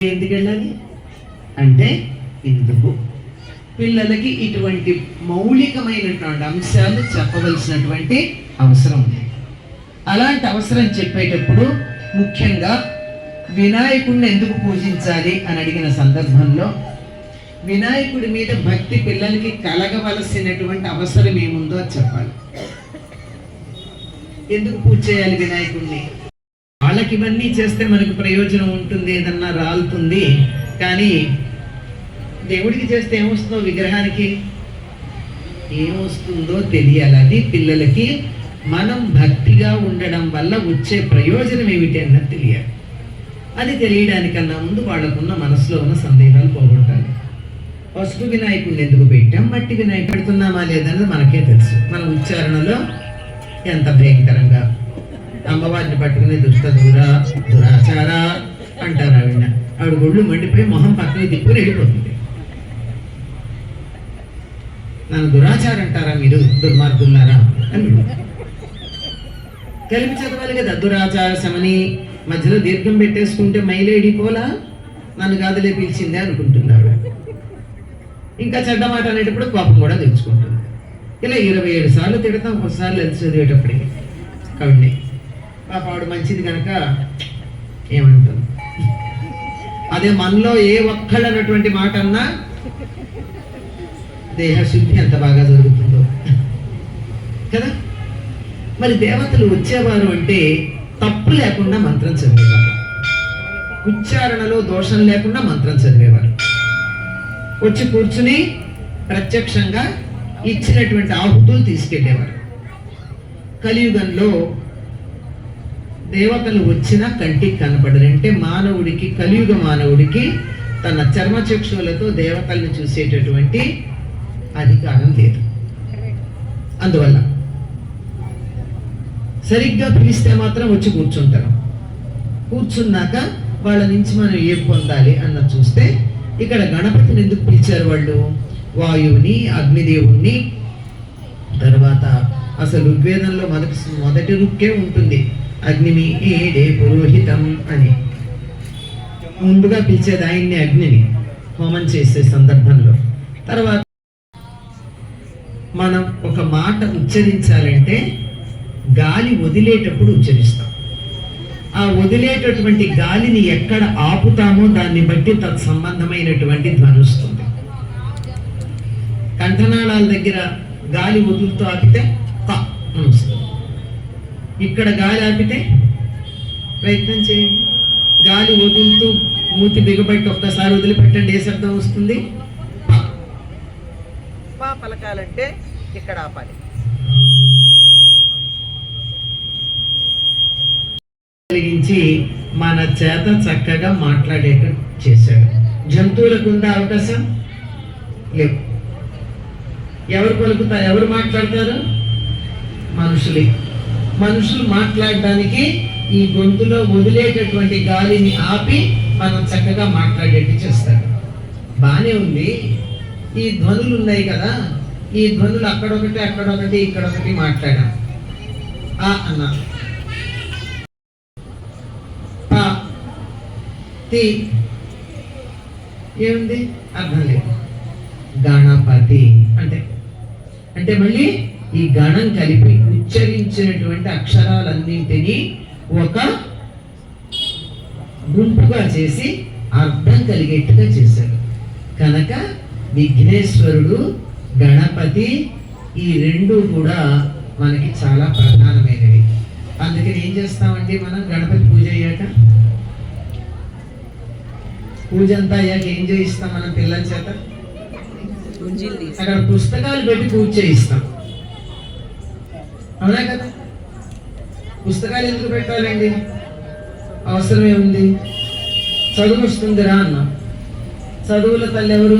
ఎందుకు వెళ్ళాలి అంటే ఇందుకు పిల్లలకి ఇటువంటి మౌలికమైనటువంటి అంశాలు చెప్పవలసినటువంటి అవసరం ఉంది. అలాంటి అవసరం చెప్పేటప్పుడు ముఖ్యంగా వినాయకుడిని ఎందుకు పూజించాలి అని అడిగిన సందర్భంలో వినాయకుడి మీద భక్తి పిల్లలకి కలగవలసినటువంటి అవసరం ఏముందో చెప్పాలి. ఎందుకు పూజ చేయాలి వినాయకుడిని వాళ్ళకి ఇవన్నీ చేస్తే మనకి ప్రయోజనం ఉంటుంది ఏదన్నా రాలుతుంది. కానీ దేవుడికి చేస్తే ఏమొస్తుందో విగ్రహానికి ఏమొస్తుందో తెలియాలి. అది పిల్లలకి మనం భక్తిగా ఉండడం వల్ల వచ్చే ప్రయోజనం ఏమిటి అన్నది తెలియాలి. అది తెలియడానికన్నా ముందు వాళ్ళకున్న మనసులో ఉన్న సందేహాలు పోగొట్టాలి. పసుపు వినాయకుడిని ఎందుకు పెట్టాం? మట్టి వినాయకుడు పెడుతున్నామా లేదన్నది మనకే తెలుసు. మన ఉచ్చారణలో ఎంత భయంకరంగా అమ్మవారిని పట్టుకునే దుష్ట దూర దురాచార అంటారు ఆవిడ. ఆవిడ ఒళ్ళు మండిపోయి మొహం పక్కన తిప్పుకుని వెళ్ళిపోతుంది. నన్ను దురాచారం అంటారా మీరు? దుర్మార్గులారా అని కలిపి చదవాలి కదా దురాచార శమని. మధ్యలో దీర్ఘం పెట్టేసుకుంటే మైలేడి పోలా నన్ను గాదలే పిలిచిందే అనుకుంటున్నాడు ఇంకా చెడ్డ మాట అనేటప్పుడు కోపం కూడా తెచ్చుకుంటుంది. ఇలా ఇరవై ఏడు సార్లు తిడతాం ఒకసారి లెన్స్ చదివేటప్పటికి. కవిని పాప ఆవిడ మంచిది కనుక ఏమంటుంది అదే మనలో ఏ ఒక్కళ్ళు అన్నటువంటి మాట అన్నా దేహశుద్ధి ఎంత బాగా జరుగుతుందో. కదా? మరి దేవతలు వచ్చేవారు అంటే తప్పు లేకుండా మంత్రం చదివేవారు. ఉచ్చారణలో దోషం లేకుండా మంత్రం చదివేవారు. వచ్చి కూర్చుని ప్రత్యక్షంగా ఇచ్చినటువంటి ఆహుతులు తీసుకెళ్ళేవారు కలియుగంలో దేవతలు వచ్చినా కంటికి కనపడరు. అంటే మానవుడికి కలియుగ మానవుడికి తన చర్మచక్షువులతో దేవతల్ని చూసేటటువంటి అధికారం లేదు. అందువల్ల సరిగ్గా పిలిస్తే మాత్రం వచ్చి కూర్చుంటారు. కూర్చున్నాక వాళ్ళ నుంచి మనం ఏం పొందాలి అన్న చూస్తే ఇక్కడ గణపతిని ఎందుకు పిలిచారు వాళ్ళు? వాయువుని అగ్నిదేవుణ్ణి. తర్వాత అసలు ఋగ్వేదంలో మొదటి మొదటి రుక్కే ఉంటుంది. అగ్నిమి ఏడే పురోహితం అని. ముందుగా పిలిచేది ఆయన్ని అగ్నిని హోమం చేసే సందర్భంలో. తర్వాత మనం ఒక మాట ఉచ్చరించాలంటే గాలి వదిలేటప్పుడు ఉచ్చరిస్తాం. ఆ వదిలేటటువంటి గాలిని ఎక్కడ ఆపుతామో దాన్ని బట్టి తత్సంబంధమైనటువంటి సంబంధమైనటువంటి వస్తుంది. కంఠనాళాల దగ్గర గాలి వదులుతూ ఆపితే త అని వస్తుంది. ఇక్కడ గాలి ఆపితే ప్రయత్నం చేయండి. గాలి వదులుతూ మూతి బిగబట్టి ఒక్కసారి వదిలిపెట్టండి. ఏ శబ్దం వస్తుంది? ప. పలకాలంటే ఇక్కడ ఆపాలి. కలిగించి మన చేత చక్కగా మాట్లాడేటట్టు చేశాడు. జంతువులకు ఉందా అవకాశం లేవు ఎవరు పలుకుతారు? ఎవరు మాట్లాడతారు? మనుషులే. మనుషులు మాట్లాడడానికి ఈ గొంతులో వదిలేటటువంటి గాలిని ఆపి మనం చక్కగా మాట్లాడేట్టు చేస్తారు. బాగానే ఉంది. ఈ ధ్వనులు ఉన్నాయి కదా ఈ ధ్వనులు అక్కడొకటి అక్కడొకటి ఇక్కడొకటి మాట్లాడాం. ఆ అన్నా. తి. ఏముంది? అర్థం లేదు. గణపతి. అంటే అంటే మళ్ళీ ఈ గణం కలిపి ఉచ్చరించినటువంటి అక్షరాలన్నింటినీ ఒక గుంపుగా చేసి అర్థం కలిగేట్టుగా చేశాడు. కనుక విఘ్నేశ్వరుడు గణపతి ఈ రెండు కూడా మనకి చాలా ప్రధానమైనవి. అందుకని ఏం చేస్తామండి మనం? గణపతి పూజ అయ్యాక? పూజ అంతా అయ్యాక ఏం చేయిస్తాం మనం పిల్లల చేత? అక్కడ పుస్తకాలు పెట్టి పూజ చేయిస్తాం. అవునా కదా? పుస్తకాలు ఎందుకు పెట్టాలండి? అవసరం ఏముంది చదువు వస్తుందిరా అన్న. చదువుల తల్లి ఎవరు?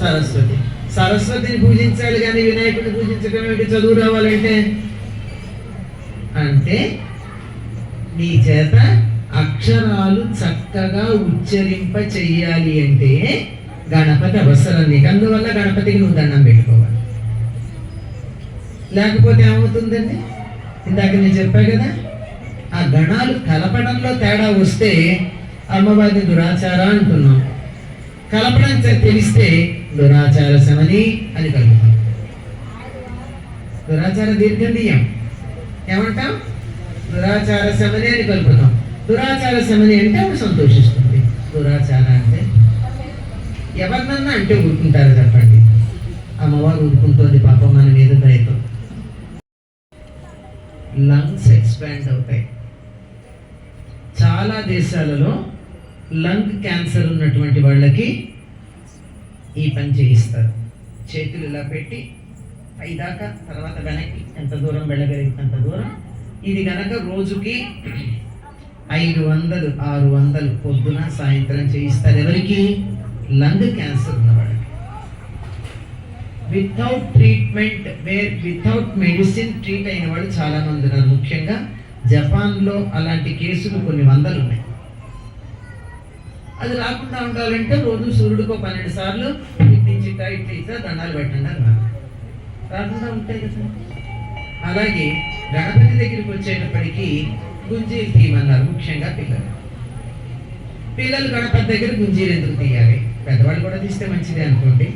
సరస్వతి. సరస్వతిని పూజించాలి కానీ వినాయకుడిని పూజించడం ఏంటి చదువు రావాలంటే? అంటే నీ చేత అక్షరాలు చక్కగా ఉచ్చరింప చెయ్యాలి అంటే గణపతి అవసరం నీకు. అందువల్ల గణపతికి నువ్వు దండం పెట్టుకోవాలి. లేకపోతే ఏమవుతుందండి? ఇందాక నేను చెప్పా కదా ఆ గణాలు కలపడంలో తేడా వస్తే అమ్మవారిని దురాచార అంటున్నాం. కలపడం తెలిస్తే దురాచార శమని అని కలుపుతాం. దురాచార దీర్ఘనీయం. ఏమంటాం? దురాచార శమని అని కలుపుతాం. దురాచార శమని అంటే ఆవిడ సంతోషిస్తుంది. దురాచార అంటే ఎవరినన్నా అంటే ఊరుకుంటారు చెప్పండి. అమ్మవారు ఊరుకుంటుంది పాపం మన మీద దయతో. లంగ్స్ ఎక్స్పాండ్ అవుతాయి. చాలా దేశాలలో లంగ్ క్యాన్సర్ ఉన్నటువంటి వాళ్ళకి ఈ పని చేయిస్తారు. చేతులు ఇలా పెట్టి పైదాకా తర్వాత వెనక్కి ఎంత దూరం వెళ్ళగలిగినంత దూరం. ఇది కనుక రోజుకి ఐదు వందలు ఆరు వందలు పొద్దున సాయంత్రం చేయిస్తారు. ఎవరికి? లంగ్ క్యాన్సర్ ఉన్నవాళ్ళకి. Without treatment where without medicine treat అయిన వాళ్ళు చాలా మంది ఉన్నారు. ముఖ్యంగా జపాన్లో అలాంటి కేసులు కొన్ని వందలు ఉన్నాయి అది రాకుండా ఉండాలంటే రోజు సూర్యుడికో పన్నెండు సార్లు ఇటు నుంచి ఇట్లా ఇట్లా దండాలు పెట్టండి అన్నారు రాకుండా ఉంటాయి కదా. అలాగే గణపతి దగ్గరికి వచ్చేటప్పటికి గుంజీలు తీయమన్నారు ముఖ్యంగా పిల్లలు. పిల్లలు గణపతి దగ్గర గుంజీలు ఎందుకు తీయాలి? పెద్దవాళ్ళు కూడా తీస్తే మంచిదే అనుకోండి.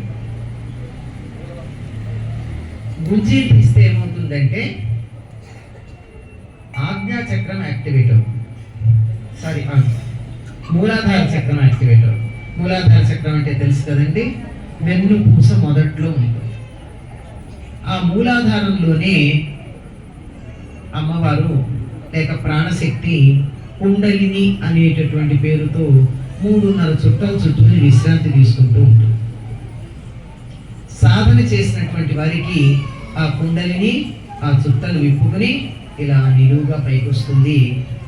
గుంజీలు ఏమవుతుందంటే ఆజ్ఞా చక్రం యాక్టివేట్ అవుతుంది సారీ మూలాధార చక్రం యాక్టివేట్ అవుతుంది మూలాధార చక్రం అంటే తెలుసు కదండి? వెన్ను పూస మొదట్లో ఉంటుంది. ఆ మూలాధారంలోనే అమ్మవారు లేక ప్రాణశక్తి కుండలిని అనేటటువంటి పేరుతో మూడున్నర చుట్టాల చుట్టూ విశ్రాంతి తీసుకుంటూ ఉంటుంది. సాధన చేసినటువంటి వారికి ఆ కుండలిని ఆ చుట్టలు విప్పుకొని ఇలా నిలువుగా పైకి వస్తుంది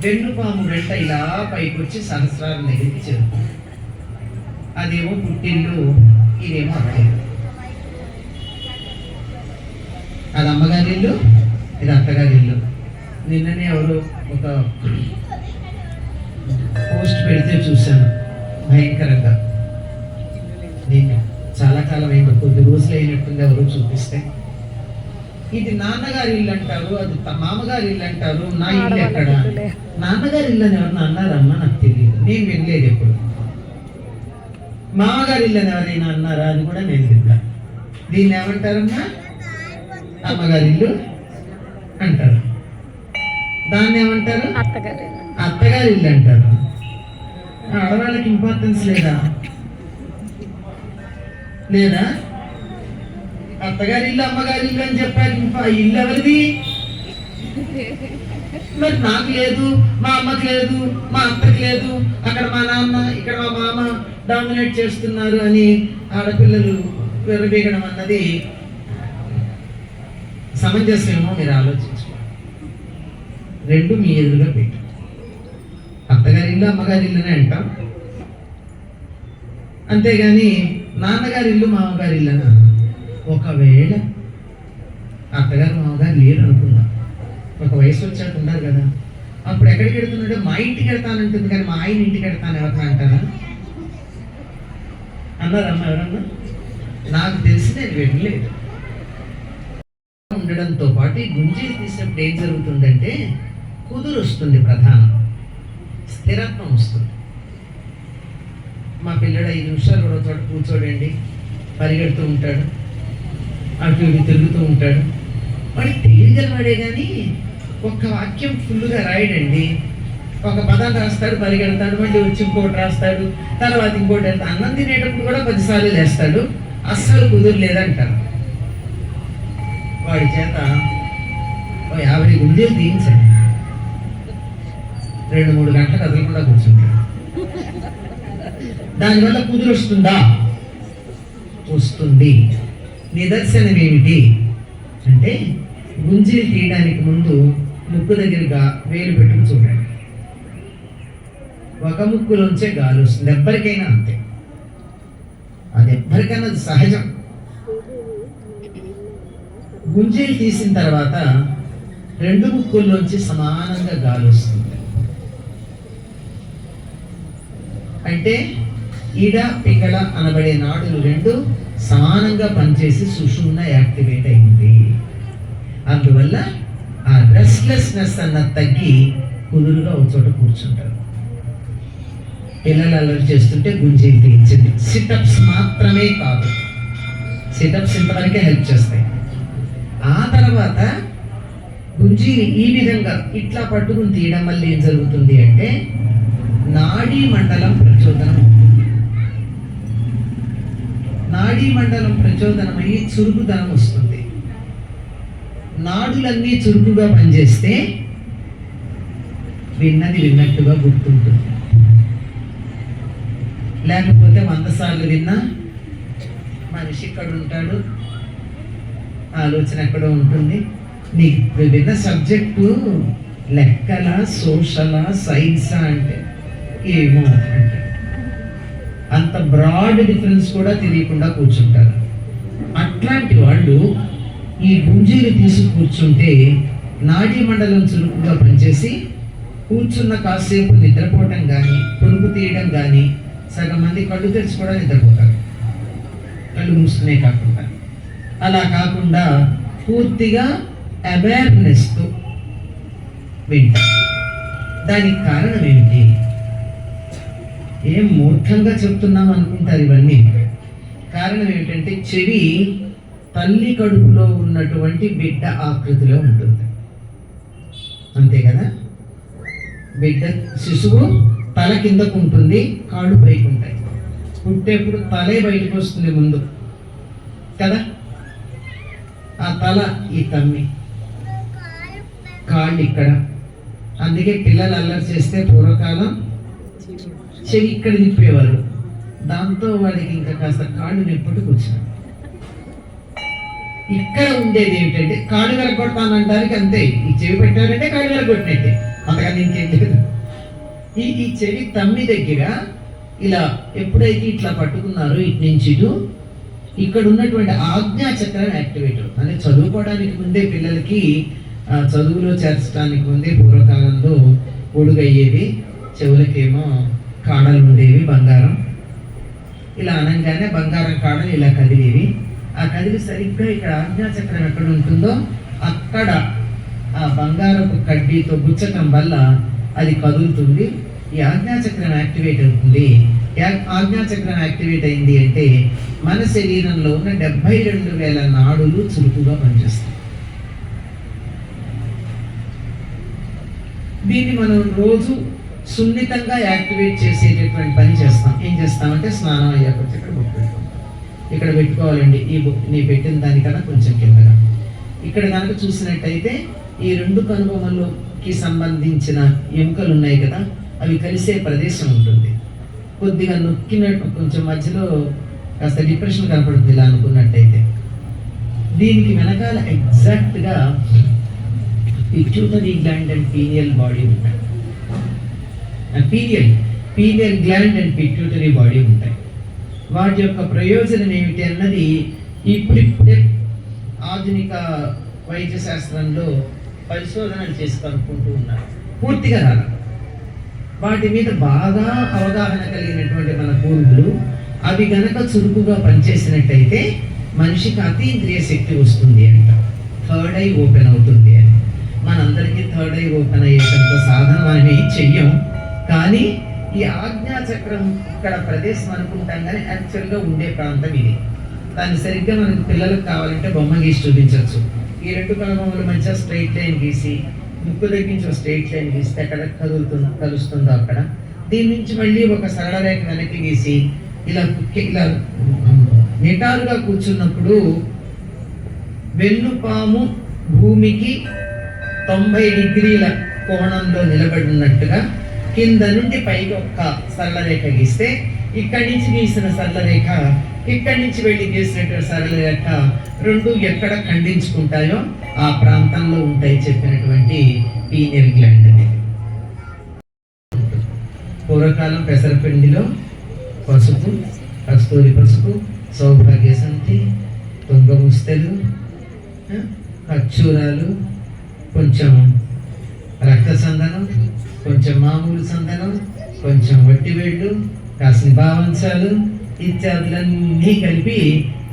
వెన్నుపాము వెంట ఇలా పైకి వచ్చి సహస్రాల దగ్గరికి చేరుతుంది. అదేమో పుట్టిల్లు ఇదేమో అత్తగారు అది అమ్మగారి ఇల్లు ఇది అత్తగారి ఇల్లు నిన్ననే ఎవరు ఒక పోస్ట్ పెడితే చూశాను భయంకరంగా. నేను చాలా కాలం అయింది కొద్ది రోజులు అయినట్టుంది ఎవరు చూపిస్తే. ఇది నాన్నగారి ఇల్లు అంటారు అది మామగారి ఇల్లు అంటారు నా ఇల్లు ఎక్కడ? నాన్నగారి ఇల్లు అని ఎవరన్నా అన్నారమ్మా? నాకు తెలియదు. నేను వినలేదు ఎప్పుడు. మామగారి ఇల్లు అని ఎవరైనా అన్నారా? అది కూడా నేను విన్నా దీన్ని ఏమంటారమ్మా? అమ్మగారి ఇల్లు అంటారు. దాన్ని ఏమంటారు? అత్తగారు అత్తగారి ఇల్లు అంటారు. ఆడవాళ్ళకి ఇంపార్టెన్స్ లేదా? లేదా? అత్తగారి ఇల్లు అమ్మగారి ఇల్లు అని చెప్పారు. ఇంకా ఇల్లు ఎవరిది? మరి నాకు లేదు మా అమ్మకి లేదు మా అత్తకి లేదు. అక్కడ మా నాన్న ఇక్కడ మా మామ డామినేట్ చేస్తున్నారు అని ఆడపిల్లలు విరవీగడం అన్నది సమంజసమేమో మీరు ఆలోచించుకోండి. రెండు మీ ఎదురుగా పెట్టు. అత్తగారి ఇల్లు అమ్మగారి ఇల్లునే అంటాం. అంతేగాని నాన్నగారి ఇల్లు మామగారి ఇల్లు అని ఒకవేళ అత్తగారు మామగారు లేరు అనుకుందాం ఒక వయసు వచ్చాక ఉన్నారు కదా. అప్పుడు ఎక్కడికి వెళ్తున్నాడు మా ఇంటికి వెళ్తానంటుంది కానీ మా ఆయన ఇంటికి వెళ్తాను ఎవరిని అంటారా? అన్నారమ్మ ఎవరన్నా? నాకు తెలిసి నేను వెళ్ళలేదు. ఉండడంతో పాటు ఈ గుంజీలు తీసినప్పుడు ఏం జరుగుతుందంటే కుదురు వస్తుంది ప్రధానం. స్థిరత్వం వస్తుంది. మా పిల్లడు ఐదు నిమిషాలు కూడా చోట కూర్చోడండి. పరిగెడుతూ ఉంటాడు. అటు తిరుగుతూ ఉంటాడు. వాడు తెలియగలవాడే కానీ ఒక్క వాక్యం ఫుల్గా రాయడండి. ఒక పదం రాస్తాడు పరిగెడతాడు మళ్ళీ వచ్చి ఇంకోటి రాస్తాడు తర్వాత ఇంకోటి వెళ్తాడు. అన్నం తినేటప్పుడు కూడా పదిసార్లు లేస్తాడు. అస్సలు కుదరలేదంటారు. వాడి చేత ఓ యాభై గుండెలు తీయించండి. రెండు మూడు గంటలు కదలకుండా కూర్చుంటాడు. దానివల్ల కుదురు వస్తుందా వస్తుంది. నిదర్శనం ఏమిటి అంటే గుంజీలు తీయడానికి ముందు ముక్కు దగ్గరగా వేలు పెట్టుకుని చూడండి. ఒక ముక్కులోంచే గాలి వస్తుంది. ఎవ్వరికైనా అంతే. అది ఎవ్వరికైనా సహజం. గుంజీలు తీసిన తర్వాత రెండు ముక్కుల్లోంచి సమానంగా గాలి వస్తుంది. అంటే ఈడ పికడ అనబడే నాడులు రెండు సమానంగా పనిచేసి సుషుమ్న యాక్టివేట్ అయింది. అందువల్ల ఆ రెస్ట్లెస్నెస్ అన్న తగ్గి కుదురుగా ఒక చోట కూర్చుంటారు. పిల్లలు అల్లరి చేస్తుంటే గుంజీలు తీయించింది సిటప్స్ మాత్రమే కాదు. సిటప్స్ ఇంతవరకే హెల్ప్ చేస్తాయి. ఆ తర్వాత గుంజీని ఈ విధంగా ఇట్లా పట్టుకుని తీయడం వల్ల ఏం జరుగుతుంది అంటే నాడీ మండలం ప్రచోదనం అవుతుంది. నాడీ మండలం ప్రచోదనమై చురుకుదనం వస్తుంది. నాడులన్నీ చురుకుగా పనిచేస్తే విన్నది విన్నట్టుగా గుర్తుంటుంది. లేకపోతే వంద సార్లు విన్నా మనిషి ఇక్కడ ఉంటాడు ఆలోచన ఎక్కడో ఉంటుంది. నీకు విన్న సబ్జెక్టు లెక్కల సోషలా సైన్సా అంటే ఏమో అంటే అంత బ్రాడ్ డిఫరెన్స్ కూడా తెలియకుండా కూర్చుంటారు. అట్లాంటి వాళ్ళు ఈ గుంజీలు తీసి కూర్చుంటే నాడీ మండలం చురుకుగా పనిచేసి కూర్చున్న కాసేపు నిద్రపోవటం కానీ పురుగు తీయడం కానీ సగం మంది కళ్ళు తెరిచి కూడా నిద్రపోతారు. కళ్ళు మూసుకునే కాకుండా. అలా కాకుండా పూర్తిగా అవేర్నెస్తో వింటారు. దానికి కారణం ఏమిటి? ఏం మూర్ఖంగా చెప్తున్నాం అనుకుంటారు ఇవన్నీ. కారణం ఏమిటంటే చెవి తల్లి కడుపులో ఉన్నటువంటి బిడ్డ ఆకృతిలో ఉంటుంది. అంతే కదా? బిడ్డ శిశువు తల కిందకు ఉంటుంది కాళ్ళు పైకి ఉంటాయి. పుట్టేప్పుడు తలే బయటకు వస్తుంది ముందు. కదా? ఆ తల ఈ తమ్మి. కాళ్ళు ఇక్కడ. అందుకే పిల్లలు అల్లరి చేస్తే పూర్వకాలం చెవి ఇక్కడ తిప్పేవారు. దాంతో వాడికి ఇంకా కాస్త కాళ్ళు నిప్పుటి వచ్చాడు ఇక్కడ ఉండేది ఏమిటంటే కాళ్ళు వెరగొడతానంటానికి అంతే. ఈ చెవి పెట్టారంటే కాళ్ళు వెరగొట్టినట్టే. అంతకని ఇంకేం లేదు. ఈ ఈ చెవి తమ్మి దగ్గర ఇలా ఎప్పుడైతే ఇట్లా పట్టుకున్నారో ఇటు నుంచి ఇటు ఇక్కడ ఉన్నటువంటి ఆజ్ఞా చక్రం యాక్టివేట్ అంటే చదువుకోవడానికి ముందే పిల్లలకి చదువులో చేర్చడానికి ముందే పూర్వకాలంలో పొడుగయ్యేవి చెవులకేమో కాడలు ఉండేవి బంగారం. ఇలా అనగానే బంగారం కాడలు ఇలా కదిలేవి. ఆ కదిలి సరిగ్గా ఇక్కడ ఆజ్ఞాచక్రం ఎక్కడ ఉంటుందో అక్కడ ఆ బంగారపు కడ్డీతో గుచ్చటం వల్ల అది కదులుతుంది. ఈ ఆజ్ఞాచక్రం యాక్టివేట్ అవుతుంది. ఆజ్ఞాచక్రం యాక్టివేట్ అయింది అంటే మన శరీరంలో ఉన్న డెబ్బై రెండు వేల నాడులు చురుకుగా పనిచేస్తాయి. దీన్ని మనం రోజు సున్నితంగా యాక్టివేట్ చేసేటటువంటి పని చేస్తాం. ఏం చేస్తామంటే స్నానం అయ్యాక ఇక్కడ బుక్ పెట్టుకుంటాం ఇక్కడ పెట్టుకోవాలండి ఈ బుక్ నీ పెట్టిన దానికన్నా కొంచెం కిందగా. ఇక్కడ కనుక చూసినట్టయితే ఈ రెండు కనుబొమ్మలకి సంబంధించిన ఎముకలు ఉన్నాయి కదా అవి కలిసే ప్రదేశం ఉంటుంది. కొద్దిగా నొక్కినట్టు కొంచెం మధ్యలో కాస్త డిప్రెషన్ కనపడుతుంది ఇలా అనుకున్నట్టయితే. దీనికి వెనకాల ఎగ్జాక్ట్గా pituitary gland and pineal body ఉంటాయి pineal pineal gland and pituitary body ఉంటాయి. వాటి యొక్క ప్రయోజనం ఏమిటి అన్నది ఇప్పుడిప్పుడే ఆధునిక వైద్య శాస్త్రంలో పరిశోధనలు చేసి కనుక్కుంటూ ఉన్నారు. పూర్తిగా రాల వాటి మీద బాగా అవగాహన కలిగినటువంటి మన పూర్వులు అవి గనక చురుకుగా పనిచేసినట్టయితే మనిషికి అతీంద్రియ శక్తి వస్తుంది అంట. థర్డ్ ఐ ఓపెన్ అవుతుంది అని. మనందరికీ థర్డ్ ఐ ఓపెన్ అయ్యేటంత సాధన మనం ఏం చెయ్యం? కానీ ఈ ఆజ్ఞా చక్రం ఇక్కడ ప్రదేశం అనుకుంటాం కానీ యాక్చువల్గా ఉండే ప్రాంతం ఇది. దాన్ని సరిగ్గా మనకు పిల్లలకు కావాలంటే బొమ్మ గీసి చూపించవచ్చు. ఈ రెండు కనుబొమ్మలు మంచిగా స్ట్రైట్ లైన్ గీసి ముక్కు దగ్గర నుంచి ఒక స్ట్రైట్ లైన్ గీస్తే ఎక్కడ కదులుతుందో కలుస్తుందో అక్కడ? దీని నుంచి మళ్ళీ ఒక సరళ రేఖ వెనక్కి గీసి ఇలా కుక్కి ఇలా నిటారుగా కూర్చున్నప్పుడు వెన్నుపాము భూమికి తొంభై డిగ్రీల కోణంలో నిలబడినట్టుగా కింద నుండి పైకి ఒక్క సరళ రేఖ గీస్తే ఇక్కడి నుంచి గీసిన సరళ రేఖ ఇక్కడి నుంచి వెళ్ళి గీసినటువంటి సరళ రేఖ రెండు ఎక్కడ ఖండించుకుంటాయో ఆ ప్రాంతంలో ఉంటాయి చెప్పినటువంటి పీనియల్ గ్లాండ్. అనేది పూర్వకాలం పెసరపిండిలో పసుపు కస్తూరి పసుపు సౌభాగ్య సంతి తుంగ ముస్తెలు ఆ, ఖర్జూరాలు కొంచెం రక్త సందనం కొంచెం మామూలు సంతనం కొంచెం వట్టివేళ్ళు కాసిన భావంశాలు ఇత్యాదులన్నీ కలిపి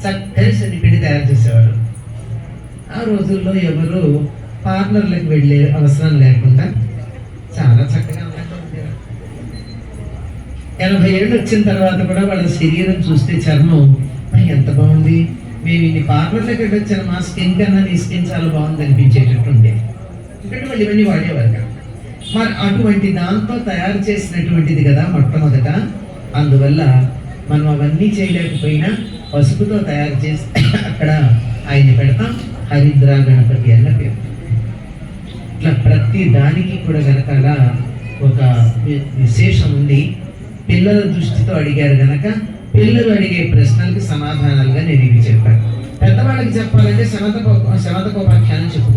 చక్కని శనిపిండి తయారు చేసేవారు ఆ రోజుల్లో ఎవరు పార్లర్లకు వెళ్ళే అవసరం లేకుండా చాలా చక్కగా ఎనభై ఏళ్ళు వచ్చిన తర్వాత కూడా వాళ్ళ శరీరం చూస్తే చర్మం ఎంత బాగుంది. మేము ఇన్ని పార్లర్లోకి వెళ్ళొచ్చాను మా స్కిన్ కన్నా నీ స్కిన్ చాలా బాగుంది అనిపించేటట్టు ఉండేది ఎందుకంటే వాళ్ళు ఇవన్నీ వాడేవారు కదా. మరి అటువంటి దాంతో తయారు చేసినటువంటిది కదా మొట్టమొదట. అందువల్ల మనం అవన్నీ చేయలేకపోయినా పసుపుతో తయారు చేసి అక్కడ ఆయన పెడతాం. హరిద్ర గణపతి అన్న పేరు. ఇట్లా ప్రతి దానికి కూడా వెనకాల ఒక విశేషం ఉంది. పిల్లల దృష్టితో అడిగారు గనక పిల్లలు అడిగే ప్రశ్నలకు సమాధానాలుగా నేను ఇవి చెప్పాను. పెద్దవాళ్ళకి చెప్పాలంటే శమంత శమతకోపాఖ్యానం చెప్పు.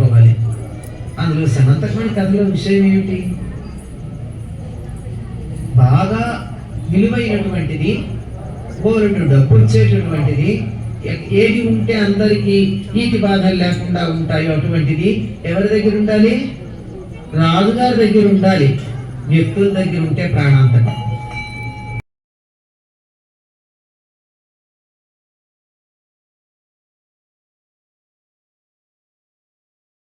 అందులో సమంతకమైన కథలో విషయం ఏమిటి? బాగా విలువైనటువంటిది బోరుడు డబ్బు వచ్చేటటువంటిది ఏది ఉంటే అందరికీ నీతి బాధలు లేకుండా ఉంటాయో అటువంటిది ఎవరి దగ్గర ఉండాలి? రాజుగారి దగ్గర ఉండాలి. వ్యక్తుల దగ్గర ఉంటే ప్రాణాంతకం.